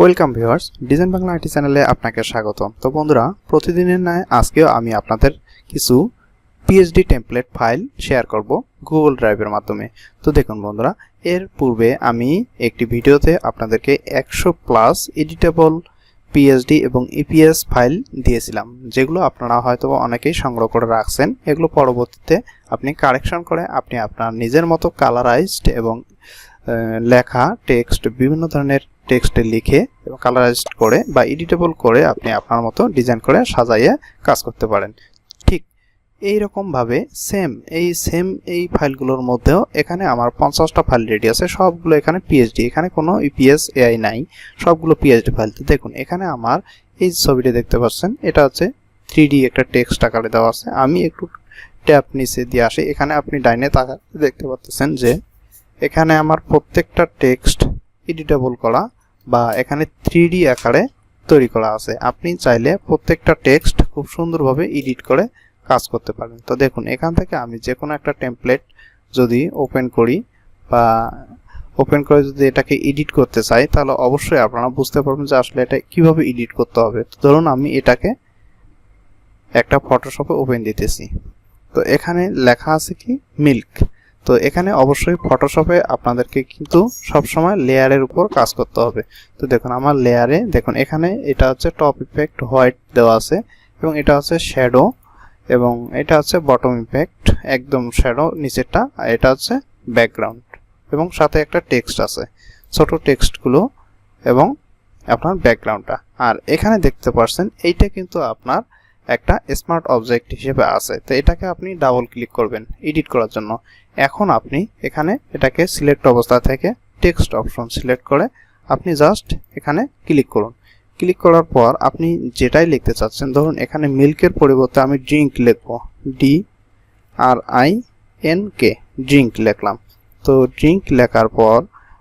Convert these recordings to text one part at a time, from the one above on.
Welcome viewers design Bangla IT চ্যানেলে আপনাকে স্বাগত তো বন্ধুরা, প্রতিদিনের ন্যায় আজকেও আমি আপনাদের কিছু পিএইচডি টেমপ্লেট ফাইল শেয়ার করব গুগল ড্রাইভের মাধ্যমে। তো দেখুন বন্ধুরা, এর পূর্বে আমি একটি ভিডিওতে আপনাদেরকে একশো প্লাস এডিটেবল পিএইচডি এবং ইপিএস ফাইল দিয়েছিলাম, যেগুলো আপনারা হয়তো অনেকেই সংগ্রহ করে রাখছেন। এগুলো পরবর্তীতে আপনি কারেকশন করে আপনি আপনার নিজের মতো কালারাইজড এবং লেখা টেক্সট বিভিন্ন ধরনের টেক্সট লিখে কালারাইজড করে বা এডিটেবল করে আপনি আপনার মতো ডিজাইন করে সাজাইয়ে কাজ করতে পারেন। এই রকম ভাবে সেম এই সেম এই ফাইলগুলোর মধ্যেও এখানে আমার পঞ্চাশটা ফাইল রেডি আছে, সবগুলো এখানে পিএইচডি এখানে কোনো ইপিএস এআই নাই, সবগুলো পিএইচডি ফাইল দেখুন, এখানে আমার এই ছবিটি দেখতে পাচ্ছেন, এটা হচ্ছে থ্রি একটা টেক্সট আকারে দেওয়া আছে। আমি একটু ট্যাপ নিচে দিয়ে আসি, এখানে আপনি ডাইনে তাকা দেখতে পাচ্ছেন যে এখানে আমার প্রত্যেকটা টেক্সট এডিটেবল করা বা এখানে থ্রি আকারে তৈরি করা আছে। আপনি চাইলে প্রত্যেকটা টেক্সট খুব সুন্দরভাবে এডিট করে কাজ করতে পারেন তো দেখুন, এখান থেকে আমি যে কোনো একটা টেমপ্লেট যদি ওপেন করি বা ওপেন করে যদি এটাকে এডিট করতে চাই, তাহলে অবশ্যই আপনারা বুঝতে পারবেন যে আসলে এটা কীভাবে এডিট করতে হবে। তো ধরুন, আমি এটাকে একটা ফটোশপে ওপেন দিতেছি। তো এখানে লেখা আছে কি? মিল্ক তো এখানে অবশ্যই ফটোশপে আপনাদেরকে কিন্তু সবসময় লেয়ারের উপর কাজ করতে হবে। তো দেখুন, আমার লেয়ারে দেখুন, এখানে এটা হচ্ছে টপ ইফেক্ট হোয়াইট দেওয়া আছে এবং এটা হচ্ছে শ্যাডো এবং এটা হচ্ছে বটম ইফেক্ট একদম শ্যাডো নিচেরটা, আর এটা হচ্ছে ব্যাকগ্রাউন্ড এবং সাথে একটা টেক্সট আছে, ছোট টেক্সটগুলো এবং আপনার ব্যাকগ্রাউন্ডটা আর এখানে দেখতে পাচ্ছেন এইটা কিন্তু আপনার একটা স্মার্ট অবজেক্ট হিসেবে আছে। তো এটাকে আপনি ডাবল ক্লিক করবেন এডিট করার জন্য। এখন আপনি এখানে এটাকে সিলেক্ট অবস্থা থেকে টেক্সট অপশন সিলেক্ট করে আপনি জাস্ট এখানে ক্লিক করুন। ক্লিক করার পর আপনি যেটাই লিখতে চাচ্ছেন, ধরুন এখানে মিল্কের পরিবর্তে আমি ড্রিঙ্ক লিখব D R I N K drink লিখলাম। তো ড্রিঙ্ক লেখার পর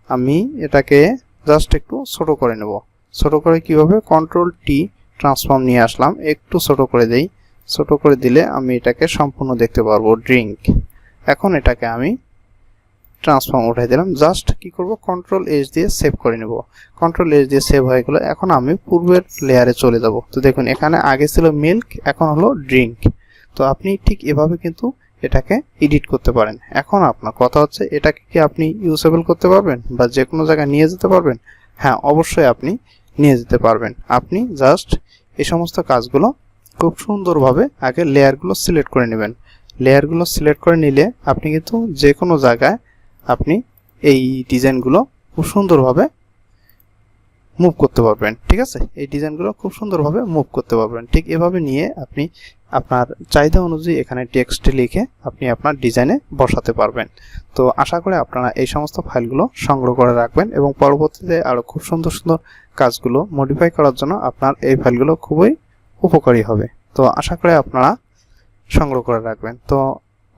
আমি এটাকে জাস্ট একটু ছোট করে নেব। ছোট করে কীভাবে? কন্ট্রোল টি ট্রান্সফর্ম নিয়ে আসলাম। একটু ছোট করে দেই। ছোট করে দিলে আমি এটাকে সম্পূর্ণ দেখতে পারব ড্রিঙ্ক এখন এটাকে আমি ট্রান্সফর্ম উঠাই দিলাম। জাস্ট কি করব? কন্ট্রোল এজ দিয়ে সেভ করে নেব। কন্ট্রোল এজ দিয়ে সেভ হয়ে গেলো। এখন আমি পূর্বের লেয়ারে চলে যাব। তো দেখুন, এখানে আগে ছিল মিল্ক এখন হলো ড্রিঙ্ক তো আপনি ঠিক এভাবে কিন্তু এটাকে এডিট করতে পারেন। এখন আপনার কথা হচ্ছে, এটাকে কি আপনি ইউজেবল করতে পারবেন বা যে কোনো জায়গায় নিয়ে যেতে পারবেন? হ্যাঁ অবশ্যই আপনি নিয়ে যেতে পারবেন। আপনি জাস্ট এই সমস্ত কাজগুলো খুব সুন্দরভাবে আগে লেয়ারগুলো সিলেক্ট করে নেবেন। লেয়ারগুলো সিলেক্ট করে নিলে আপনি কিন্তু যে কোনো জায়গায় আপনি এই ডিজাইনগুলো খুব সুন্দরভাবে মুভ করতে পারবেন, ঠিক আছে? এই ডিজাইনগুলো খুব সুন্দরভাবে মুভ করতে পারবেন। ঠিক এভাবে নিয়ে আপনি আপনার চাহিদা অনুযায়ী এখানে টেক্সট লিখে আপনি আপনার ডিজাইনে বসাতে পারবেন। তো আশা করি আপনারা এই সমস্ত ফাইলগুলো সংগ্রহ করে রাখবেন এবং পরবর্তীতে আরও খুব সুন্দর সুন্দর কাজগুলো মডিফাই করার জন্য আপনার এই ফাইলগুলো খুবই উপকারী হবে। তো আশা করি আপনারা সংগ্রহ করে রাখবেন। তো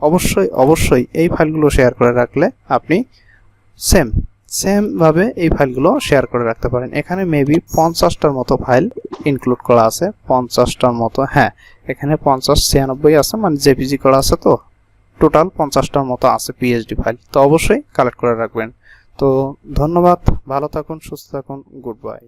অবশ্যই অবশ্যই এই ফাইলগুলো শেয়ার করে রাখলে আপনি সেম সেমভাবে এই ফাইলগুলো শেয়ার করে রাখতে পারেন। এখানে মেবি পঞ্চাশটার মতো ফাইল ইনক্লুড করা আছে। পঞ্চাশটার মতো হ্যাঁ এখানে পঞ্চাশ ছিয়ানব্বই আছে মানে জেপিজি করা আছে তো। টোটাল পঞ্চাশটার মতো আছে পিএইচডি ফাইল তো অবশ্যই কালেক্ট করে রাখবেন। তো ধন্যবাদ, ভালো থাকুন, সুস্থ থাকুন গুড বাই